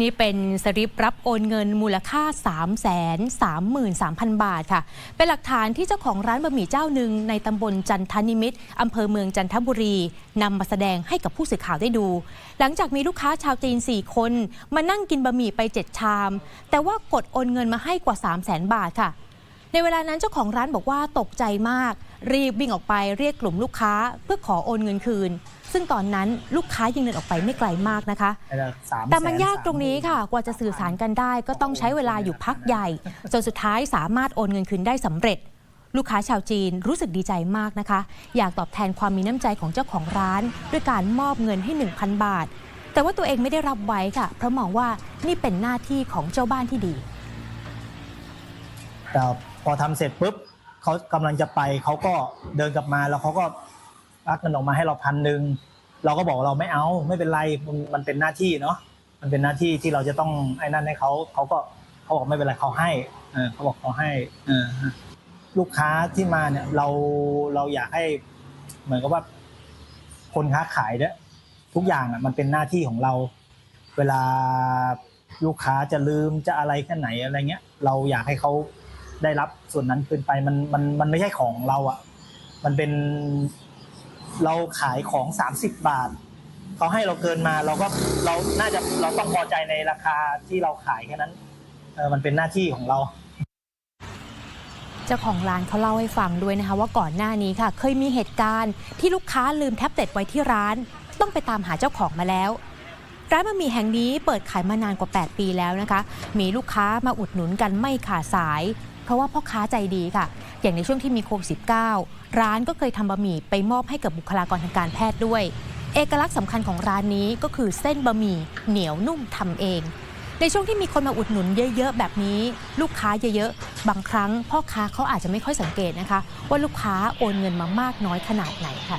นี่เป็นสลิปรับโอนเงินมูลค่า 3 3 3 3 0 0 0 บาทค่ะ เป็นหลักฐานที่เจ้าของร้านบะหมี่เจ้าหนึ่งในตำบลจันทนิมิตรอำเภอเมืองจันทบุรีนำมาแสดงให้กับผู้สื่อข่าวได้ดู หลังจากมีลูกค้าชาวจีน 4 คน มานั่งกินบะหมี่ไป 7 ชาม แต่ว่ากดโอนเงินมาให้กว่า 3 0 0 0 0 0บาทค่ะ ในเวลานั้นเจ้าของร้านบอกว่าตกใจมาก รีบวิ่งออกไปเรียกกลุ่มลูกค้า เพื่อขอโอนเงินคืน ซึ่งตอนนั้นลูกค้ายังเดินออกไปไม่ไกลมากนะคะ แต่มันยากตรงนี้ค่ะ กว่าจะสื่อสารกันได้ ก็ต้องใช้เวลาอยู่พักใหญ่ จนสุดท้ายสามารถโอนเงินคืนได้สำเร็จ ลูกค้าชาวจีนรู้สึกดีใจมากนะคะ อยากตอบแทนความมีน้ำใจของเจ้าของร้าน ด้วยการมอบเงินให้ 1,000 บาท แต่ว่าตัวเองไม่ได้รับไว้ค่ะ เพราะมองว่านี่เป็นหน้าที่ของเจ้าบ้านที่ดีแต่พอทำเสร็จปุ๊บเขากำลังจะไปเขาก็เดินกลับมาแล้วเขาก็ อักเงินออกมาให้เราพันหนึ่งเราก็บอกเราไม่เอาไม่เป็นไรมันมันเป็นหน้าที่เนาะมันเป็นหน้าที่ที่เราจะต้องไอ้นั่นให้เขาเขาก็เขาบอกไม่เป็นไรเขาให้เขาบอกเขาให้อลูกค้าที่มาเนี่ย เราเราอยากให้เหมือนกับว่า คนค้าขายเนี่ยทุกอย่างอะ มันเป็นหน้าที่ของเรา เวลาลูกค้าจะลืมจะอะไรแค่ไหนอะไรเงี้ย เราอยากให้เขาได้รับส่วนนั้นคืนไปมันมันมันไม่ใช่ของเราอะ มันเป็น เราขายของ 30 บาทเขาให้เราเกินมาเราก็เราน่าจะเราต้องพอใจในราคาที่เราขายแค่นั้นเออมันเป็นหน้าที่ของเราเจ้าของร้านเขาเล่าให้ฟังด้วยนะคะ ว่าก่อนหน้านี้ค่ะ เคยมีเหตุการณ์ที่ลูกค้าลืมแท็บเล็ตไว้ที่ร้าน ต้องไปตามหาเจ้าของมาแล้ว ร้านบะหมี่แห่งนี้เปิดขายมานานกว่า 8 ปีแล้วนะคะ มีลูกค้ามาอุดหนุนกันไม่ขาดสาย เพราะว่าพ่อค้าใจดีค่ะ อย่างในช่วงที่มีโควิด -19 ร้านก็เคยทำบะหมี่ไปมอบให้กับบุคลากรทางการแพทย์ด้วย เอกลักษณ์สำคัญของร้านนี้ก็คือเส้นบะหมี่เหนียวนุ่มทำเอง ในช่วงที่มีคนมาอุดหนุนเยอะๆ แบบนี้ ลูกค้าเยอะๆ บางครั้งพ่อค้าเขาอาจจะไม่ค่อยสังเกตนะคะ ว่าลูกค้าโอนเงินมามากน้อยขนาดไหนค่ะ